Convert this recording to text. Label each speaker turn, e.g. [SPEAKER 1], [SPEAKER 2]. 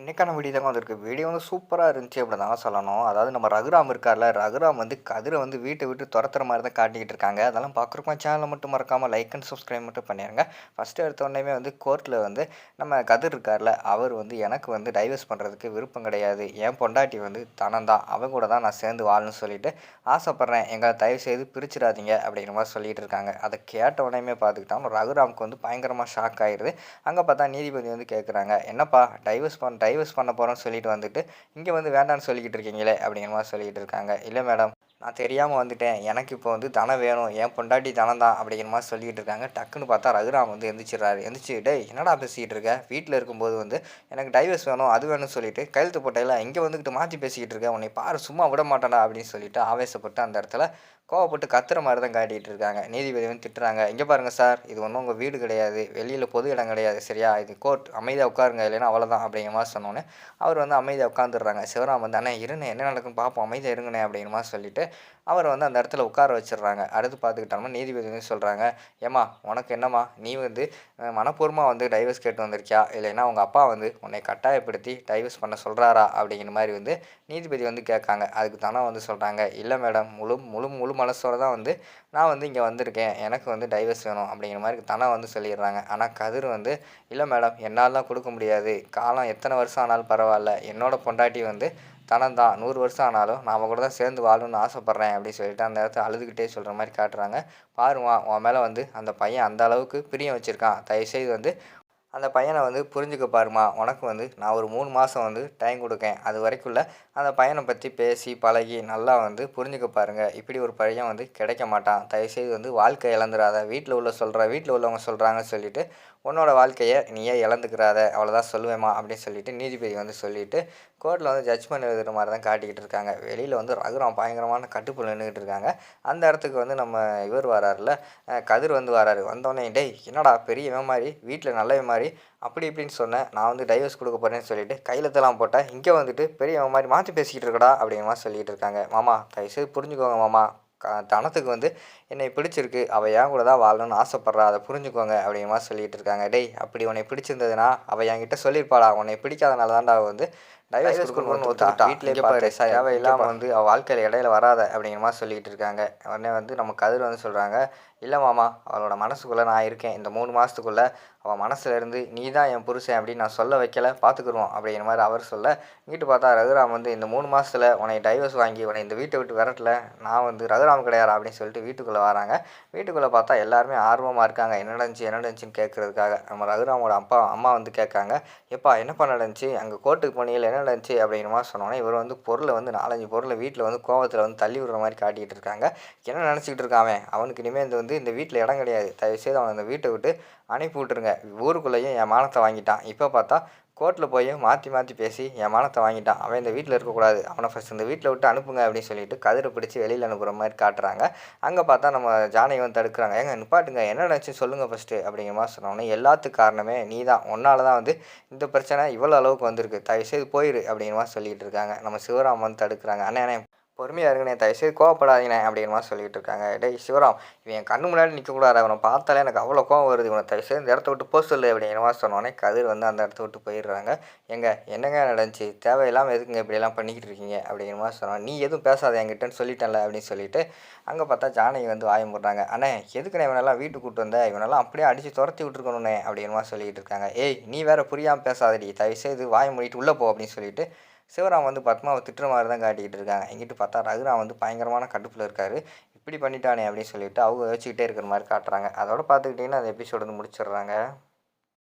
[SPEAKER 1] இன்னைக்கான வீடியோ தான் வந்திருக்கு. வீடியோ வந்து சூப்பராக இருந்துச்சு அப்படி தான் சொல்லணும். அதாவது நம்ம ரகுராம் இருக்கார்ல ரகுராம் வந்து கதிரை வந்து வீட்டை விட்டு துரத்துற மாதிரி தான் காட்டிக்கிட்டு இருக்காங்க. அதெல்லாம் பார்க்குறப்ப சேனலை மட்டும் மறக்காமல் லைக் அண்ட் சப்ஸ்கிரைப் மட்டும் பண்ணிடுங்க ஃபஸ்ட்டு எடுத்த உடனே வந்து கோர்ட்டில் வந்து நம்ம கதிர் இருக்கார்ல அவர் வந்து எனக்கு வந்து டைவர்ஸ் பண்ணுறதுக்கு விருப்பம் கிடையாது. என் பொண்டாட்டி வந்து தனம் தான் அவன் கூட தான் நான் சேர்ந்து வாழணும்னு சொல்லிட்டு ஆசைப்பட்றேன். எங்களை தயவு செய்து பிரிச்சிடாதீங்க அப்படிங்கிற மாதிரி சொல்லிட்டு இருக்காங்க. அதை கேட்ட உடனே பார்த்துக்கிட்டோம் ரகுராமுக்கு வந்து பயங்கரமாக ஷாக் ஆயிடுது அங்கே பார்த்தா நீதிபதி வந்து கேட்குறாங்க என்னப்பா டைவர்ஸ் பண்ணுற டைவர்ஸ் பண்ண போகிறோன்னு சொல்லிட்டு வந்துட்டு இங்கே வந்து வேண்டாம்னு சொல்லிக்கிட்டு இருக்கீங்களே? அப்படிங்கிற மாதிரி சொல்லிக்கிட்டு இருக்காங்க. இல்லை மேடம் நான் தெரியாமல் வந்துட்டேன். எனக்கு இப்போ வந்து தனம் வேணும். என் பொண்டாட்டி தனம் தான். அப்படிங்கிற மாதிரி சொல்லிக்கிட்டு இருக்காங்க. டக்குன்னு பார்த்தா ரகுராம் வந்து எந்திரிச்சிடுறாரு. எந்திரிச்சு என்னடா பேசிக்கிட்டு இருக்க? வீட்டில் இருக்கும்போது வந்து எனக்கு டைவர்ஸ் வேணும் அது வேணும்னு சொல்லிட்டு கையெழுத்து போட்டையில் இங்கே வந்துக்கிட்டு மாற்றி பேசிக்கிட்டு இருக்க. உன்னை பாரு சும்மா விட மாட்டேடா அப்படின்னு சொல்லிட்டு ஆவேசப்பட்டு அந்த இடத்துல கோவப்பட்டு கத்துற மாதிரி தான் காட்டிகிட்டு இருக்காங்க. நீதிபதி வந்து திட்டுறாங்க. இங்கே பாருங்கள் சார் இது ஒன்றும் உங்கள் வீடு கிடையாது. வெளியில் பொது இடம் கிடையாது. சரியா? இது கோர்ட் அமைதியாக உட்காருங்க. இல்லைன்னா அவ்வளோதான் அப்படிங்கிற மாதிரி சொன்னோன்னே அவர் வந்து அமைதியாக உட்காந்துடுறாங்க சிவராம் வந்து அண்ணே இருண்ணே என்ன நடக்குன்னு பார்ப்போம் அமைதியாக இருங்கண்ணே அப்படிங்கிற மாதிரி சொல்லிட்டு அவர் வந்து அந்த இடத்துல உட்கார வச்சிடுறாங்க. அடுத்து பார்த்துக்கிட்டோம்னா நீதிபதி வந்து சொல்கிறாங்க ஏம்மா உனக்கு என்னம்மா? நீ வந்து மனப்பூர்வமாக வந்து டைவர்ஸ் கேட்டு வந்திருக்கியா? இல்லைன்னா உங்கள் அப்பா வந்து உன்னை கட்டாயப்படுத்தி டைவர்ஸ் பண்ண சொல்கிறாரா அப்படிங்கிற மாதிரி வந்து நீதிபதி வந்து கேட்காங்க. அதுக்கு தானே வந்து சொல்கிறாங்க இல்லை மேடம். முழு முழு முழு மனசோடு தான் வந்து நான் வந்து இங்கே வந்திருக்கேன். எனக்கு வந்து டைவர்ஸ் வேணும் அப்படிங்கிற மாதிரி தனா வந்து சொல்லிடுறாங்க. ஆனால் கதிர் வந்து இல்லை மேடம் என்னால்லாம் கொடுக்க முடியாது. காலம் எத்தனை வருஷம் ஆனாலும் பரவாயில்ல. என்னோடய பொண்டாட்டி வந்து தனம் தான். நூறு வருஷம் ஆனாலும் நாம் கூட தான் சேர்ந்து வாழணும்னு ஆசைப்பட்றேன் அப்படின்னு சொல்லிட்டு அந்த இடத்த அழுதுகிட்டே சொல்கிற மாதிரி காட்டுறாங்க. பாருமா உன் மேலே வந்து அந்த பையன் அந்த அளவுக்கு பிரியம் வச்சுருக்கான். தயவுசெய்து வந்து அந்த பையனை வந்து புரிஞ்சுக்க பாருமா உனக்கு வந்து நான் ஒரு மூணு மாதம் வந்து டைம் கொடுக்கேன். அது வரைக்குள்ள அந்த பையனை பற்றி பேசி பழகி நல்லா வந்து புரிஞ்சுக்க பாருங்கள் இப்படி ஒரு பையன் வந்து கிடைக்க மாட்டான். தயவுசெய்து வந்து வாழ்க்கை இழந்துடாத வீட்டில் உள்ள சொல்கிற வீட்டில் உள்ளவங்க சொல்கிறாங்கன்னு சொல்லிட்டு உன்னோட வாழ்க்கையை நீயே இழந்துக்கிறாத அவ்வளோதான் சொல்லுவேமா அப்படின்னு சொல்லிட்டு நீதிபதி வந்து சொல்லிட்டு கோர்ட்டில் வந்து ஜட்ஜ்மெண்ட் எழுதுகிற மாதிரி தான் காட்டிக்கிட்டு இருக்காங்க. வெளியில் வந்து ரகுராம் பயங்கரமான கட்டுப்பு நின்றுக்கிட்டு இருக்காங்க. அந்த இடத்துக்கு வந்து நம்ம இவர் வராருல கதிர் வந்து வராரு. வந்தோடனே டேய் என்னடா பெரியவன் மாதிரி வீட்டில் நல்லவன் மாதிரி அப்படி இப்படின்னு சொன்னேன் நான் வந்து டைவர்ஸ் கொடுக்க போகிறேன்னு சொல்லிட்டு கையிலத்தெல்லாம் போட்டேன் இங்கே வந்துட்டு பெரியவன் மாதிரி மாற்றி பேசிக்கிட்டு இருக்கடா அப்படிங்கிற மாதிரி சொல்லிகிட்டு இருக்காங்க. மாமா தயவுசெய்து புரிஞ்சுக்கோங்க மாமா. தனத்துக்கு வந்து என்னை பிடிச்சிருக்கு. அவள் ஏன் கூட தான் வாழணும்னு ஆசைப்பட்றா. அதை புரிஞ்சுக்கோங்க அப்படிங்கிற மாதிரி சொல்லிகிட்டு இருக்காங்க. டேய் அப்படி உன்னை பிடிச்சிருந்ததுன்னா அவள் என்கிட்ட சொல்லியிருப்பாளா? உன்னை பிடிக்காதனால தான்டா அவள் வந்து டைவர்ஸ் கொடுக்கணும்னு ஒத்துக்கிட்டா. வீட்டிலே பாரு தேவை இல்லாமல் வந்து அவள் வாழ்க்கையில் இடையில வராத அப்படிங்கிற மாதிரி சொல்லிகிட்டு இருக்காங்க. உடனே வந்து நம்ம கதிர் வந்து சொல்கிறாங்க இல்லை மாமா அவளோட மனசுக்குள்ளே நான் இருக்கேன். இந்த மூணு மாதத்துக்குள்ளே அவள் மனசில் இருந்து நீ தான் என் புருஷன் அப்படின்னு நான் சொல்ல வைக்கல பார்த்துக்குருவோம் அப்படிங்கிற மாதிரி அவர் சொல்ல இங்கிட்டு பார்த்தா ரகுராம் வந்து இந்த மூணு மாதத்தில் உன்னை டைவர்ஸ் வாங்கி உன்னை இந்த வீட்டை விட்டு விரட்டல நான் வந்து ரகுராம் கிடையாது அப்படின்னு சொல்லிட்டு வீட்டுக்குள்ளே வராங்க. வீட்டுக்குள்ளே பார்த்தா எல்லாருமே ஆர்வமாக இருக்காங்க. என்ன நடந்துச்சு என்ன நடந்துச்சுன்னு கேட்குறதுக்காக நம்ம ரகுராமோட அப்பா அம்மா வந்து கேட்காங்க எப்பா என்னப்பா நடந்துச்சு? அங்கே கோர்ட்டுக்கு போனீங்க என்ன நடந்துச்சு அப்படிங்கிற மாதிரி சொன்னோன்னே இவர் வந்து பொருளை வந்து நாலஞ்சு பொருளை வீட்டில் வந்து கோவத்தில் வந்து தள்ளி விடுற மாதிரி காட்டிகிட்டு இருக்காங்க. என்ன நினச்சிக்கிட்டு இருக்கான் அவனுக்கு இனிமேல் இந்த வந்து இந்த வீட்டில் இடம் கிடையாது. தயவுசெய்து அவனை அந்த வீட்டை விட்டு அனுப்பி விட்ருங்க ஊருக்குள்ளேயும் என் மானத்தை வாங்கிட்டான். இப்போ பார்த்தா கோர்ட்டில் போய் மாற்றி மாற்றி பேசி என் மானத்தை வாங்கிட்டான். அவன் இந்த வீட்டில் இருக்கக்கூடாது. அவனை ஃபஸ்ட் இந்த வீட்டில் விட்டு அனுப்புங்க அப்படின்னு சொல்லிட்டு கதிரை பிடிச்சி வெளியில் அனுப்புகிற மாதிரி காட்டுறாங்க. அங்கே பார்த்தா நம்ம ஜானகி வந்து தடுக்கிறாங்க. ஏங்க நிப்பாட்டுங்க. என்ன நினச்சி சொல்லுங்கள் ஃபஸ்ட்டு அப்படிங்கிற மாதிரி சொன்னோன்னே எல்லாத்துக்கு காரணமே நீ தான் உன்னால தான் வந்து இந்த பிரச்சனை இவ்வளோ அளவுக்கு வந்திருக்கு. தயவுசெய்து போயிரு அப்படிங்கிற மாதிரி சொல்லிகிட்டு இருக்காங்க. நம்ம சிவராம் வந்து தடுக்கிறாங்க. அண்ணே அண்ணே பொறுமையாக இருங்கண்ணே தயவுசெய்து கோவப்படாதீங்கண்ணே அப்படிங்கிற மாதிரி சொல்லிட்டு இருக்காங்க டேய் சிவராம் இவன் என் கண்ணு முன்னாடி நிற்கக்கூடாது அவனை பார்த்தாலே எனக்கு அவ்வளோ கோவம் வருது. இவனை தயவுசெய்து இந்த இடத்த விட்டு போக சொல்லு அப்படிங்கிற மாதிரி சொன்னோடனே கதிர் வந்து அந்த இடத்த விட்டு போயிடுறாங்க. எங்க என்னங்க நடந்துச்சு? தேவையில்லாமல் எதுக்குங்க இப்படியெல்லாம் பண்ணிக்கிட்டு இருக்கீங்க அப்படிங்கிற மாதிரி சொன்னோம். நீ எதுவும் பேசாத என்கிட்டன்னு சொல்லிட்டேன்ல அப்படின்னு சொல்லிட்டு அங்கே பார்த்தா ஜானகி வந்து வாயம் போடுறாங்க அண்ணே எதுக்குண்ணே இவனெல்லாம் வீட்டுக்கு கூட்டு வந்த? இவனெல்லாம் அப்படியே அடித்து துரத்தி விட்டுருக்கணுண்ணே அப்படிங்கிற மாதிரி சொல்லிட்டு இருக்காங்க ஏய் நீ வேற புரியாமல் பேசாதடி. தயவுசெய்து வாய் மூடிட்டு உள்ளே போ அப்படின்னு சொல்லிட்டு சிவராம் வந்து பத்மாவை திட்டுற மாதிரி தான் காட்டிக்கிட்டு இருக்காங்க. எங்கிட்டு பார்த்தா ரகுராம் வந்து பயங்கரமான கடுப்பில் இருக்கார். இப்படி பண்ணிட்டானே அப்படின்னு சொல்லிட்டு அவங்க யோசிச்சுக்கிட்டே இருக்கிற மாதிரி காட்டுறாங்க. அதோட பார்த்துக்கிட்டிங்கன்னா அந்த எபிசோடு வந்து முடிச்சிடுறாங்க.